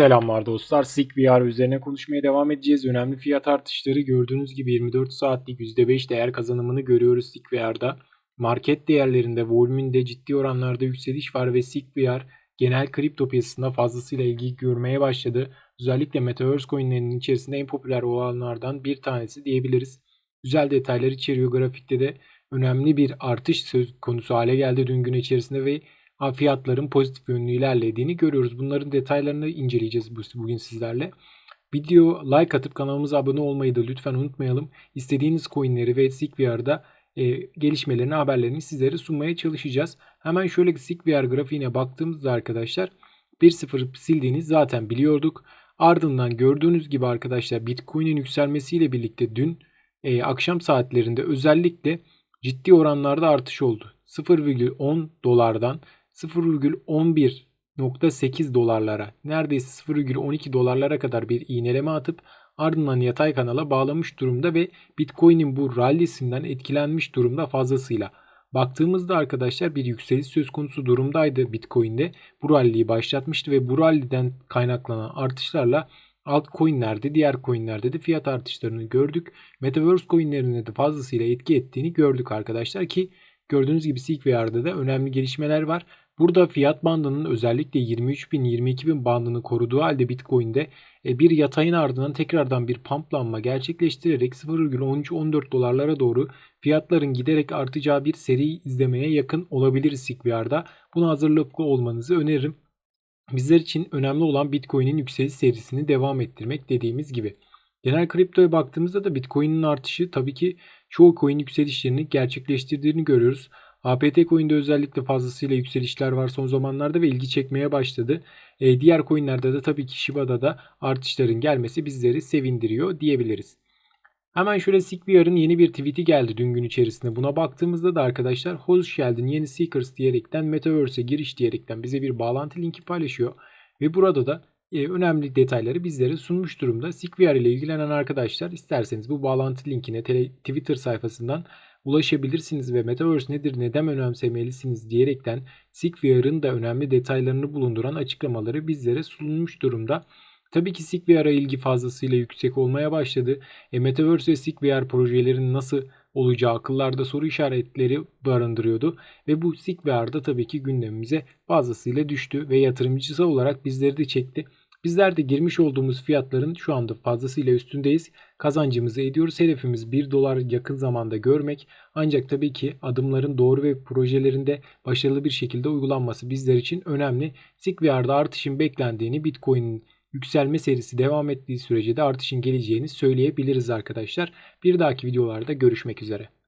Selamlar dostlar. SIG VR üzerine konuşmaya devam edeceğiz. Önemli fiyat artışları gördüğünüz gibi 24 saatlik %5 değer kazanımını görüyoruz SIG VR'da. Market değerlerinde, volümünde ciddi oranlarda yükseliş var ve SIG VR genel kripto piyasasında fazlasıyla ilgi görmeye başladı. Özellikle Metaverse coinlerinin içerisinde en popüler olanlardan bir tanesi diyebiliriz. Güzel detaylar içeriyor. Grafikte de önemli bir artış söz konusu hale geldi dün gün içerisinde ve fiyatların pozitif yönlü ilerlediğini görüyoruz. Bunların detaylarını inceleyeceğiz bugün sizlerle. Video like atıp kanalımıza abone olmayı da lütfen unutmayalım. İstediğiniz coinleri ve SigVR'da e, gelişmelerini, haberlerini sizlere sunmaya çalışacağız. Hemen şöyle SigVR grafiğine baktığımızda arkadaşlar 1.0 sildiğini zaten biliyorduk. Ardından gördüğünüz gibi arkadaşlar Bitcoin'in yükselmesiyle birlikte dün e, akşam saatlerinde özellikle ciddi oranlarda artış oldu. 0,10 dolardan 0,11.8 dolarlara neredeyse 0,12 dolarlara kadar bir iğneleme atıp ardından yatay kanala bağlamış durumda ve Bitcoin'in bu rallisinden etkilenmiş durumda fazlasıyla. Baktığımızda arkadaşlar bir yükseliş söz konusu durumdaydı Bitcoin'de. Bu ralliyi başlatmıştı ve bu ralliden kaynaklanan artışlarla altcoin'lerde, diğer coin'lerde de fiyat artışlarını gördük. Metaverse coin'lerine de fazlasıyla etki ettiğini gördük arkadaşlar ki gördüğünüz gibi SeekVR'da da önemli gelişmeler var. Burada fiyat bandının özellikle 23.000-22.000 bandını koruduğu halde Bitcoin'de e, bir yatayın ardından tekrardan bir pumplanma gerçekleştirerek 0,13-14 dolarlara doğru fiyatların giderek artacağı bir seri izlemeye yakın olabilir SigVR'da. Buna hazırlıklı olmanızı öneririm. Bizler için önemli olan Bitcoin'in yükseliş serisini devam ettirmek dediğimiz gibi. Genel kriptoya baktığımızda da Bitcoin'in artışı tabii ki çoğu coin yükselişlerini gerçekleştirdiğini görüyoruz. APT coin'de özellikle fazlasıyla yükselişler var son zamanlarda ve ilgi çekmeye başladı. E, diğer coin'lerde de tabii ki Shiba'da da artışların gelmesi bizleri sevindiriyor diyebiliriz. Hemen şöyle SigVR'ın yeni bir tweet'i geldi dün gün içerisinde. Buna baktığımızda da arkadaşlar hoş geldin yeni Seekers diyerekten Metaverse'e giriş diyerekten bize bir bağlantı linki paylaşıyor. Ve burada da e, önemli detayları bizlere sunmuş durumda. SigVR ile ilgilenen arkadaşlar isterseniz bu bağlantı linkine Twitter sayfasından ulaşabilirsiniz ve Metaverse nedir, neden önemsemelisiniz diyerekten SigVR'ın da önemli detaylarını bulunduran açıklamaları bizlere sunulmuş durumda. Tabii ki SigVR'a ilgi fazlasıyla yüksek olmaya başladı. E, Metaverse ve SigVR projelerinin nasıl olacağı akıllarda soru işaretleri barındırıyordu. Ve bu SigVR'da tabii ki gündemimize fazlasıyla düştü ve yatırımcısı olarak bizleri de çekti. Bizler de girmiş olduğumuz fiyatların şu anda fazlasıyla üstündeyiz. Kazancımızı ediyoruz. Hedefimiz 1 dolar yakın zamanda görmek. Ancak tabii ki adımların doğru ve projelerinde başarılı bir şekilde uygulanması bizler için önemli. SigVR'da artışın beklendiğini Bitcoin'in yükselme serisi devam ettiği sürece de artışın geleceğini söyleyebiliriz arkadaşlar. Bir dahaki videolarda görüşmek üzere.